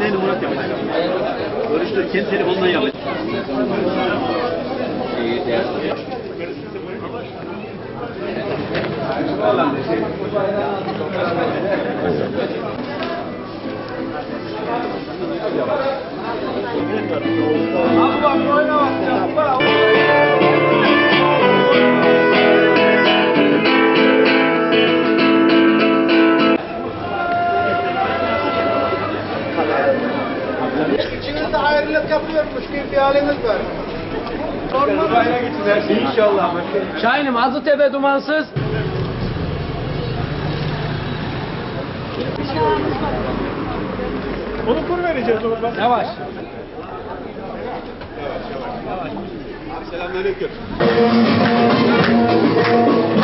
Yayını Murat yapacak. Görüştür, kendi telefonundan yapacak. İçinizde yapıyormuş gibi bir haliniz var. İnşallah. Şahinim Azıtepe dumansız. Onu kur vereceğiz o zaman. Yavaş. Selamünaleyküm. Selamünaleyküm.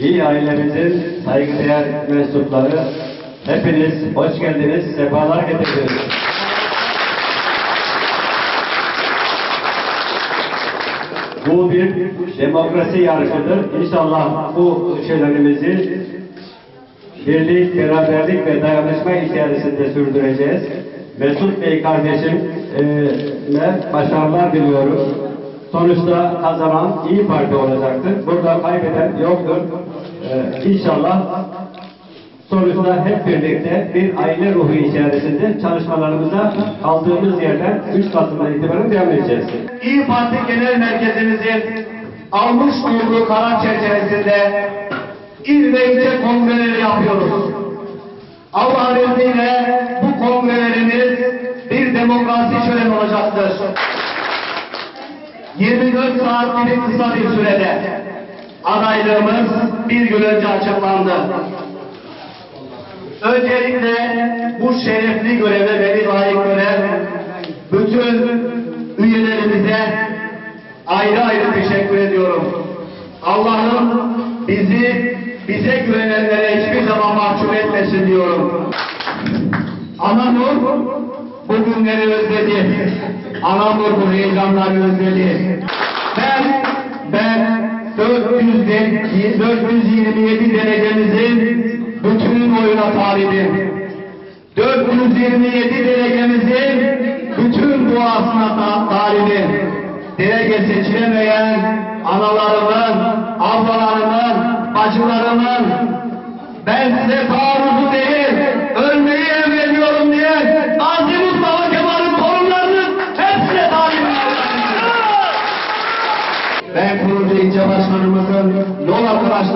İyi ailemizin saygıdeğer mensupları, hepiniz hoş geldiniz, sefalar getirdiniz. Bu bir demokrasi yarışıdır. İnşallah bu şeylerimizi birlik, beraberlik ve dayanışma içerisinde sürdüreceğiz. Mesut Bey kardeşimle başarılar diliyorum. Sonuçta kazanan İyi Parti olacaktır. Burada kaybeden yoktur. Ee, İnşallah sonuçta hep birlikte bir aile ruhu içerisinde çalışmalarımıza kaldığımız yerden 3 Kasım'dan itibaren devam edeceğiz. İyi Parti Genel Merkezimizin almış olduğu karar çerçevesinde il ve ilçe kongreleri yapıyoruz. Allah'ın izniyle bu kongrelerimiz bir demokrasi şöleni olacaktır. 24 saat gibi kısa bir sürede adaylığımız bir gün önce açıklandı. Öncelikle bu şerefli göreve beni layık gören bütün üyelerimize ayrı ayrı teşekkür ediyorum. Allah'ım bizi bize güvenenlere hiçbir zaman mahcup etmesin diyorum. Anamur bu günleri özledi. Anamur bu heyecanları özledi. Ben, ben 400 de- 427 derecemizin bütün oyuna talibim. 427 delegemizin bütün duasına ta- talibim. Delege seçilemeyen analarımın, ablalarımın, bacılarımın ben size taarruzu değil,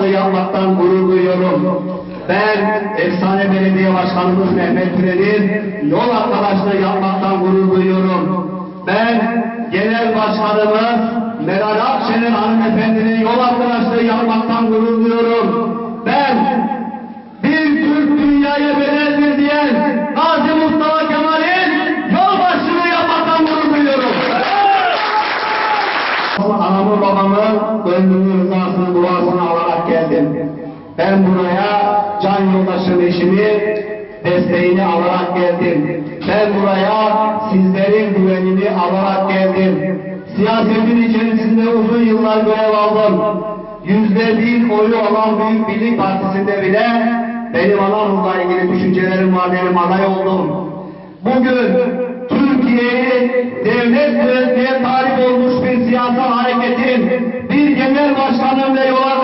arkadaşlığı yapmaktan gurur duyuyorum. Ben efsane belediye başkanımız Mehmet Türel'in yol arkadaşlığı yapmaktan gurur duyuyorum. Ben genel başkanımız Meral Akşener hanımefendinin yol arkadaşlığı yapmaktan gurur duyuyorum. Ben buraya can yoldaşım eşimi desteğini alarak geldim. Ben buraya sizlerin güvenini alarak geldim. Siyasetin içerisinde uzun yıllar görev aldım. Yüzde bir oyu alan Büyük Birlik Partisi'nde bile benim Anadolu'la ilgili düşüncelerim var benim aday oldum. Bugün Türkiye'yi devlet yönetmeye talip olmuş bir siyasal hareketin bir genel başkanım ve yol arkadaşı